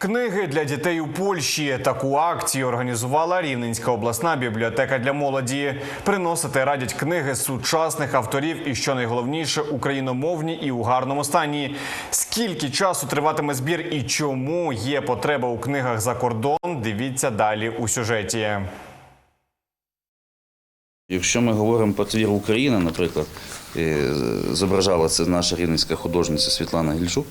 Книги для дітей у Польщі. Таку акцію організувала Рівненська обласна бібліотека для молоді. Приносити радять книги сучасних авторів і, що найголовніше, україномовні і у гарному стані. Скільки часу триватиме збір і чому є потреба у книгах за кордон? Дивіться далі у сюжеті. Якщо ми говоримо про твір Україна, наприклад, е, зображала це наша рівненська художниця Світлана Гільчук,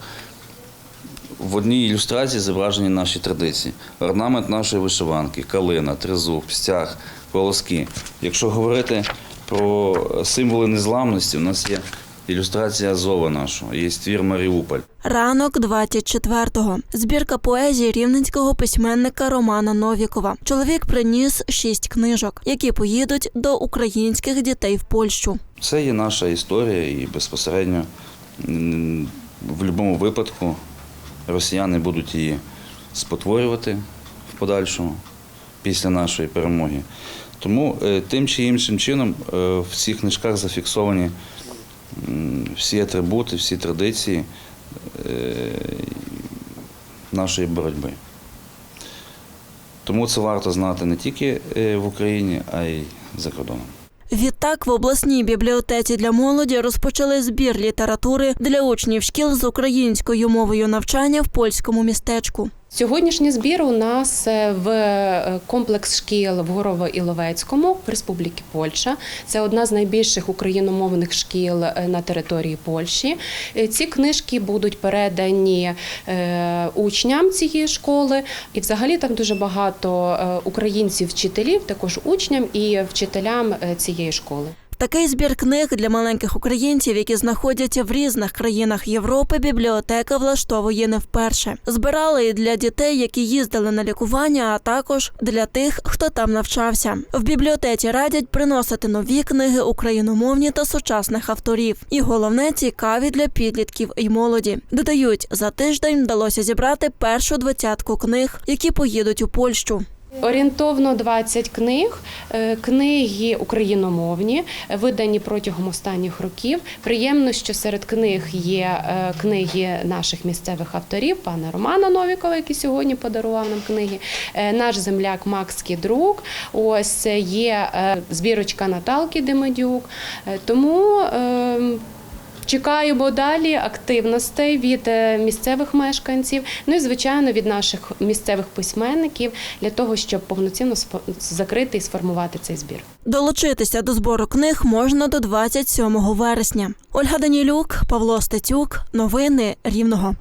в одній ілюстрації зображені наші традиції. Орнамент нашої вишиванки, калина, тризуб, стяг, волоски. Якщо говорити про символи незламності, у нас є ілюстрація Азова нашого, є твір Маріуполь. Ранок 24-го. Збірка поезії рівненського письменника Романа Новікова. Чоловік приніс шість книжок, які поїдуть до українських дітей в Польщу. Це є наша історія, і безпосередньо в будь-якому випадку росіяни будуть її спотворювати в подальшому після нашої перемоги. Тому е, тим чи іншим чином е, в цих книжках зафіксовані всі атрибути, всі традиції е, нашої боротьби. Тому це варто знати не тільки в Україні, а й за кордоном. Відтак в обласній бібліотеці для молоді розпочали збір літератури для учнів шкіл з українською мовою навчання в польському містечку. Сьогоднішній збір у нас е, в е, комплекс шкіл в Горово-Іловецькому в Республіки Польща. Це одна з найбільших україномовних шкіл е, на території Польщі. Ці книжки будуть передані учням цієї школи, і взагалі там дуже багато е, українців-вчителів, також учням і вчителям цієї школи. Такий збір книг для маленьких українців, які знаходяться в різних країнах Європи, бібліотека влаштовує не вперше. Збирали і для дітей, які їздили на лікування, а також для тих, хто там навчався. В бібліотеці радять приносити нові книги україномовні та сучасних авторів. І головне цікаві для підлітків і молоді. Додають, за тиждень вдалося зібрати першу двадцятку книг, які поїдуть у Польщу. Орієнтовно 20 книг, Е, книги україномовні, видані протягом останніх років. Приємно, що серед книг є е, книги наших місцевих авторів, пана Романа Новікова, який сьогодні подарував нам книги. е, Наш земляк Макс Кідрук. Ось е, є е, збірочка Наталки Демидюк. Е, Тому е, Чекаємо далі активностей від е, місцевих мешканців, ну і звичайно від наших місцевих письменників для того, щоб повноцінно закрити і сформувати цей збір. Долучитися до збору книг можна до 27 вересня. Ольга Данілюк, Павло Стецюк. Новини Рівного.